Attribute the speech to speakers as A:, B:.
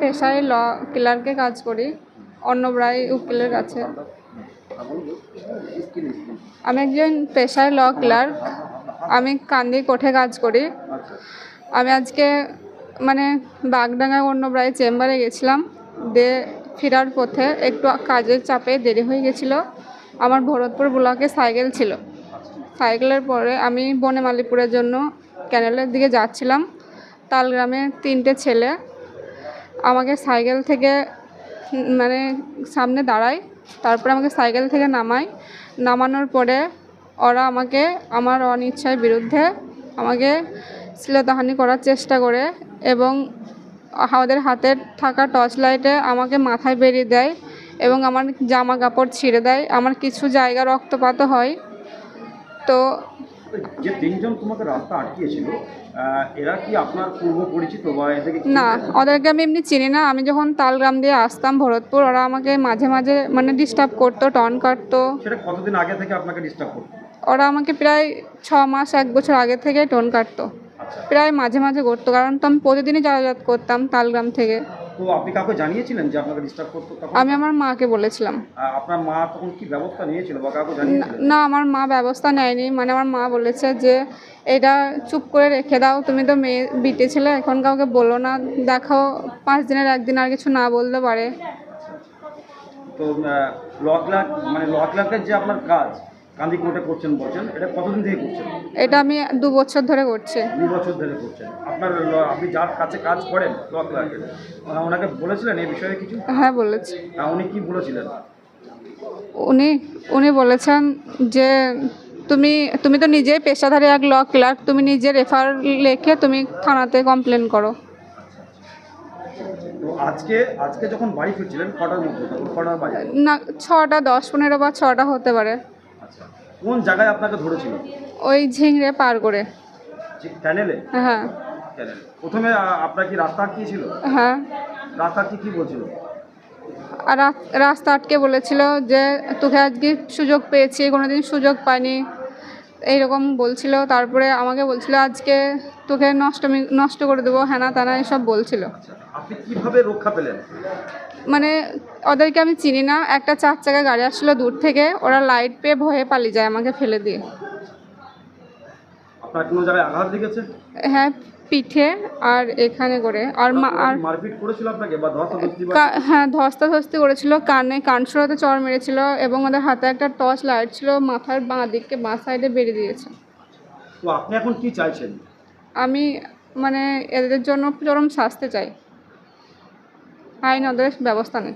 A: পেশায় ল ক্লার্কে কাজ করি অন্নব্রাই উকিলের কাছে। আমি একজন পেশায় ল ক্লার্ক। আমি কান্দি কোঠে কাজ করি। আমি আজকে মানে বাগডাঙ্গা অন্নব্রাই চেম্বারে গেছিলাম। দিয়ে ফেরার পথে একটু কাজের চাপে দেরি হয়ে গেছিল। আমার ভরতপুর ব্লকে সাইকেল ছিল। সাইকেলের পরে আমি বনে বনেমালিপুরের জন্য ক্যানেলের দিকে যাচ্ছিলাম। তালগ্রামে তিনটে ছেলে আমাকে সাইকেল থেকে মানে সামনে দাঁড়ায়, তারপরে আমাকে সাইকেল থেকে নামায়। নামানোর পরে ওরা আমাকে আমার অনিচ্ছার বিরুদ্ধে আমাকে শ্লীলতাহানি করার চেষ্টা করে এবং আমাদের হাতে থাকা টর্চ লাইটে আমাকে মাথায় বেরিয়ে দেয় এবং আমার জামা কাপড় ছিঁড়ে দেয়। আমার কিছু জায়গা রক্তপাত হয়। তো
B: যে তিনজন তোমাকে রাস্তা আটকিয়েছিল এরা কি আপনার পূর্ব পরিচিত বা এদেরকে
A: না ওদেরকে আমি এমনি চিনি না। আমি যখন তালগ্রাম দিয়ে আসতাম ভরতপুর ওরা আমাকে মাঝে মাঝে মানে ডিস্টার্ব করতো টন কাটতো।
B: সেটা কতদিন আগে থেকে আপনাকে ডিস্টার্ব করতো?
A: ওরা আমাকে প্রায় ছ মাস এক বছর আগে থেকে টোন কাটতো।
B: আচ্ছা।
A: প্রায় মাঝে মাঝে করতো কারণ তো আমি প্রতিদিনই যাতায়াত করতাম তালগ্রাম থেকে।
B: তো আপনি কাউকে জানিয়েছিলেন যে আপনাকে ডিস্টার্ব করতো তখন?
A: আমি আমার মাকে বলেছিলাম।
B: আহ, আপনার মা তখন কি ব্যবস্থা নিয়েছিল বা কাউকে
A: না-
B: জানিয়েছিলেন?
A: না আমার মা ব্যবস্থা নেয়নি। মানে আমার মা বলেছে যে এটা চুপ করে রেখে দাও। তুমি তো মেয়ে বিটে ছেলে এখন কাউকে বলো না। দেখো পাঁচ দিনের একদিন আর কিছু না বলতে পারে।
B: তো ল ক্লার্ক মানে ল ক্লার্কের যে আপনার কাজ কান্দি কোর্টে করছেন বলছেন এটা কতদিন থেকে করছেন?
A: এটা আমি দু বছর ধরে করছি।
B: দু বছর ধরে করছেন। আপনার আপনি যার কাছে কাজ করেন ওনাকে বলেছিলেন এই বিষয়ে কিছু?
A: হ্যাঁ বলেছি।
B: উনি কি বলেছিলেন?
A: উনি উনি বলেছেন যে তুমি তুমি তো নিজেই পেশাধারী এক ল ক্লার্ক তুমি নিজে রেফার লেখে তুমি থানাতে কমপ্লেন করো।
B: আজকে আজকে যখন বাড়ি ফিরছিলেন কটার মধ্যে?
A: না ছটা দশ পনেরো বা ছটা হতে পারে।
B: কোন জায়গায় আপনাকে ধরেছিল?
A: ওই ঝিংড়ে পার করে।
B: যে ট্যানেলে
A: হ্যাঁ।
B: প্রথমে আপনার কি রাস্তা কি ছিল?
A: হ্যাঁ।
B: রাস্তা কি কি বলছিল?
A: আর রাস্তা আটকে বলেছিল যে তোকে আজকে সুযোগ পেয়েছি কোনোদিন সুযোগ পাইনি। এইরকম বলছিল। তারপরে আমাকে বলছিল আজকে তোকে নষ্ট নষ্ট করে দেবো হ্যানা তানা এসব বলছিল।
B: আচ্ছা আপনি কীভাবে রক্ষা পেলেন?
A: মানে ওদেরকে আমি চিনি না। একটা চার চাকা গাড়ি আসছিল দূর থেকে ওরা লাইট পেয়ে ভয়ে পালিয়ে যায় আমাকে ফেলে দিয়ে। হ্যাঁ পিঠে আর এখানে করে। আর আর
B: মারপিট করেছিল আপনাকে বা ধস্তাধস্তি বা
A: কা- হ্যাঁ করেছিল। কানে কানসুরাতে চড় মেরেছিল এবং ওদের হাতে একটা টর্চ লাইট ছিল মাথার বাঁ দিককে বাঁ সাইডে বেরিয়ে দিয়েছে।
B: আপনি এখন কি চাইছেন?
A: আমি মানে এদের জন্য চরম শাস্তি চাই। আইন আদেশ ব্যবস্থা নেই